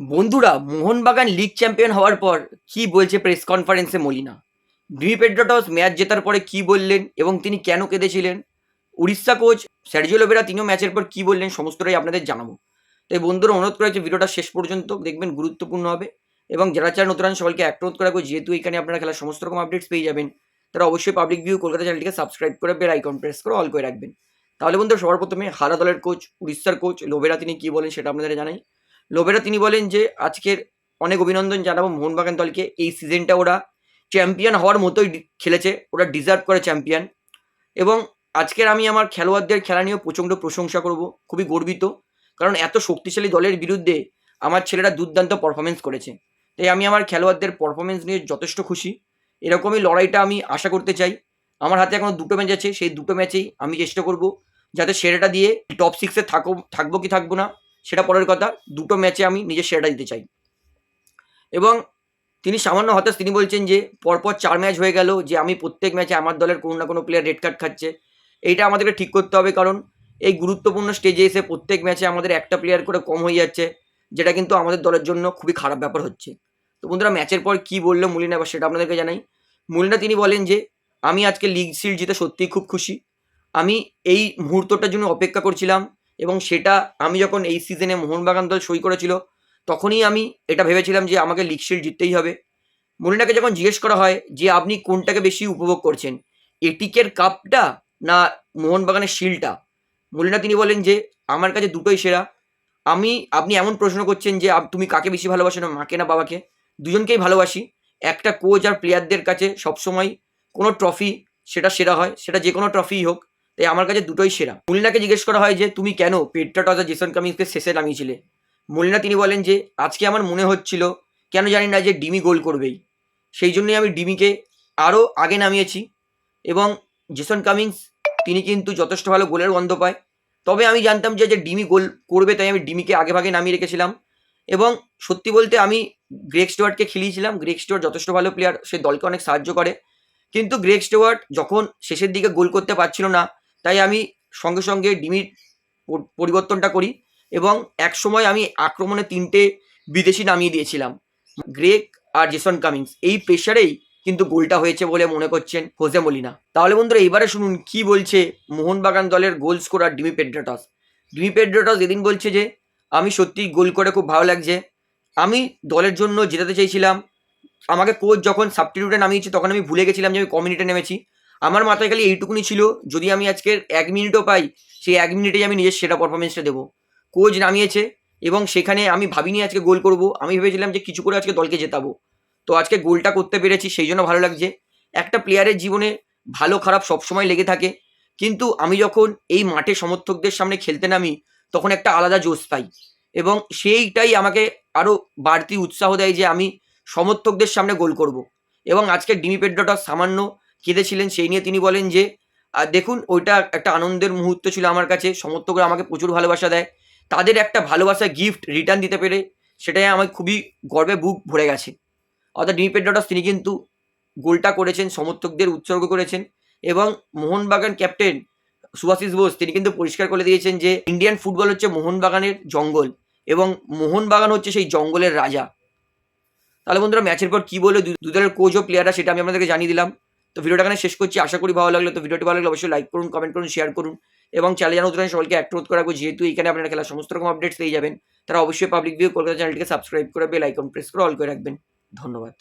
বন্ধুরা, Mohun Bagan league champion হওয়ার পর কি বলছে প্রেস কনফারেন্সে মলিনা? ডিমি পেড্রোটস ম্যাচ জেতার পরে কি বললেন এবং তিনি কেন কেঁদেছিলেন? উড়িষ্যা কোচ স্যার্জিও লোবেরা তিনিও ম্যাচের পর কি বললেন সমস্তটাই আপনাদের জানাব। তাই বন্ধুরা, অনুরোধ করেছে ভিডিওটা শেষ পর্যন্ত দেখবেন, গুরুত্বপূর্ণ হবে। এবং যারা চান নতুন সবাইকে এক অনুরোধ করা যেহেতু এখানে আপনারা খেলার সমস্ত রকম আপডেটস পেয়ে যাবেন, তারা অবশ্যই পাবলিক ভিউ কলকাতা চ্যানেলটিকে সাবস্ক্রাইব করে বেল আইকন প্রেস করে অল করে রাখবেন। তাহলে বন্ধুরা, সবার প্রথমে হারা দলের কোচ উড়িষ্যার কোচ লোবেরা তিনি কি বলেন সেটা আপনাদের জানাই। লোবেরা তিনি বলেন যে, আজকের অনেক অভিনন্দন জানাব মোহনবাগান দলকে। এই সিজনটা ওরা চ্যাম্পিয়ন হওয়ার মতোই খেলেছে। ওরা ডিজার্ভ করে চ্যাম্পিয়ন এবং আজকের আমি আমার খেলোয়াড়দের খেলা নিয়েও প্রচণ্ড প্রশংসা করব। খুবই গর্বিত। কারণ এত শক্তিশালী দলের বিরুদ্ধে আমার ছেলেরা দুর্দান্ত পারফরমেন্স করেছে। তাই আমি আমার খেলোয়াড়দের পারফরমেন্স নিয়ে যথেষ্ট খুশি। এরকমই লড়াইটা আমি আশা করতে চাই। আমার হাতে এখনও দুটো ম্যাচ আছে। সেই দুটো ম্যাচেই আমি চেষ্টা করব যাতে সেরাটা দিয়ে টপ সিক্সে থাকো থাকব কি থাকব না। সেটা পরের কথা, দুটো ম্যাচে আমি নিজের সেরাটা দিতে চাই। এবং তিনি সামান্য হতাশ, তিনি বলছেন যে, পরপর চার ম্যাচ হয়ে গেল যে, আমি প্রত্যেক ম্যাচে আমার দলের কোনো না কোনো প্লেয়ার রেড কার্ড খাচ্ছে। এইটা আমাদেরকে ঠিক করতে হবে কারণ এই গুরুত্বপূর্ণ স্টেজে এসে প্রত্যেক ম্যাচে আমাদের একটা প্লেয়ার করে কম হয়ে যাচ্ছে, যেটা কিন্তু আমাদের দলের জন্য খুবই খারাপ ব্যাপার হচ্ছে। তো বন্ধুরা ম্যাচের পর কি বলল মুলিনা এবার সেটা আপনাদেরকে জানাই। মুলিনা তিনি বলেন যে, আমি আজকে লিগ শিল্ড জিতে সত্যিই খুব খুশি। আমি এই মুহূর্তটার জন্য অপেক্ষা করছিলাম। এবং সেটা আমি যখন এই সিজনে মোহনবাগান দল সই করেছিল, তখনই আমি এটা ভেবেছিলাম যে আমাকে লিগ শিল্ড জিততেই হবে। মলিনাকে যখন জিজ্ঞেস করা হয় যে আপনি কোনটাকে বেশি উপভোগ করছেন, এটিকের কাপটা না মোহনবাগানের শিলটা? মলিনা তিনি বলেন যে, আমার কাছে দুটোই সেরা। আমি, আপনি এমন প্রশ্ন করছেন যে তুমি কাকে বেশি ভালোবাসো না, মাকে না বাবাকে? দুজনকেই ভালোবাসি। একটা কোচ আর প্লেয়ারদের কাছে সবসময় কোনো ট্রফি সেটা সেরা হয়, সেটা যে কোনো ট্রফিই হোক। তাই আমার কাছে দুটোই সেরা। মুলিনাকে জিজ্ঞেস করা হয় যে, তুমি কেন পেট্রাটস আর জেসন কামিংসকে শেষে নামিয়েছিলে? মলিনা তিনি বলেন যে, আজকে আমার মনে হচ্ছিল, কেন জানি না যে ডিমি গোল করবেই। সেই জন্যই আমি ডিমিকে আরও আগে নামিয়েছি এবং জেসন কামিংস তিনি কিন্তু যথেষ্ট ভালো গোলের গন্ধ পায়। তবে আমি জানতাম যে যে ডিমি গোল করবে, তাই আমি ডিমিকে আগে ভাগে নামিয়ে রেখেছিলাম। এবং সত্যি বলতে আমি গ্রেক স্টুয়ার্টকে খেলিয়েছিলাম। গ্রেক স্টুয়ার্ট যথেষ্ট ভালো প্লেয়ার সে দলকে অনেক সাহায্য করে। কিন্তু গ্রেক স্টুয়ার্ট যখন শেষের দিকে গোল করতে পারছিল না তাই আমি সঙ্গে সঙ্গে ডিমির পরিবর্তনটা করি এবং এক সময় আমি আক্রমণে তিনটে বিদেশি নামিয়ে দিয়েছিলাম। গ্রেক আর জেসন কামিংস এই প্রেশারেই কিন্তু গোলটা হয়েছে বলে মনে করছেন হোজে মলিনা। তাহলে বন্ধুরা, এবারে শুনুন, কি বলছে মোহনবাগান দলের গোল স্কোরার ডিমি পেড্রাটস? ডিমি পেড্রাটস এদিন বলছে যে, আমি সত্যি গোল করে খুব ভালো লাগছে। আমি দলের জন্য জেতাতে চাইছিলাম আমাকে কোচ যখন সাবস্টিটিউটে নামিয়েছে, তখন আমি ভুলে গেছিলাম যে আমি কমিউনিটে নেমেছি। আমার মাথায় খালি এইটুকুনি ছিল, যদি আমি আজকের এক মিনিটও পাই, সেই এক মিনিটেই আমি নিজের সেরা পারফরমেন্সটা দেবো। কোচ নামিয়েছে এবং সেখানে আমি ভাবিনি আজকে গোল করব, আমি ভেবেছিলাম যে কিছু করে আজকে দলকে জেতাবো। তো আজকে গোলটা করতে পেরেছি, সেই জন্য ভালো লাগছে। একটা প্লেয়ারের জীবনে ভালো খারাপ সবসময় লেগে থাকে, কিন্তু আমি যখন এই মাঠে সমর্থকদের সামনে খেলতে নামি, তখন একটা আলাদা জোশ পাই এবং সেইটাই আমাকে আরও বাড়তি উৎসাহ দেয় যে আমি সমর্থকদের সামনে গোল করব। এবং আজকে ডিমি পেড্রোটা সামান্য কেঁদেছিলেন সেই নিয়ে তিনি বলেন যে দেখুন, ওইটা একটা আনন্দের মুহূর্ত ছিল আমার কাছে। সমর্থকরা আমাকে প্রচুর ভালোবাসা দেয়। তাদের একটা ভালোবাসা গিফট রিটার্ন দিতে পেরে সেটাই আমার খুবই গর্বে বুক ভরে গেছে। অর্থাৎ ডিমি পেড্রোটাস তিনি কিন্তু গোলটা করেছেন, সমর্থকদের উৎসর্গ করেছেন এবং মোহনবাগান ক্যাপ্টেন সুভাশিস বোস, তিনি কিন্তু পরিষ্কার করে দিয়েছেন যে ইন্ডিয়ান ফুটবল হচ্ছে মোহনবাগানের জঙ্গল এবং মোহনবাগান হচ্ছে সেই জঙ্গলের রাজা। তাহলে বন্ধুরা, ম্যাচের পর কি বলে দু দলের কোচ ও প্লেয়াররা সেটা আমি আপনাদেরকে জানিয়ে দিলাম। তো ভিডিওটা এখানে শেষ করছি। আশা করি ভালো লাগল তো ভিডিওটি ভালো লাগল অবশ্যই লাইক করুন কমেন্ট করুন শেয়ার করুন। এবং চ্যানেল জানাতে সবাইকে এক অনুরোধ করা যেহেতু এখানে আপনারা খেলার সমস্ত রকম আপডেটস পেয়ে যাবেন, তারা অবশ্যই পাবলিক ভিউ কলকাতা চ্যানেলটিকে সাবস্ক্রাইব করে বেল আইকন প্রেস করে অল করে রাখবেন। ধন্যবাদ।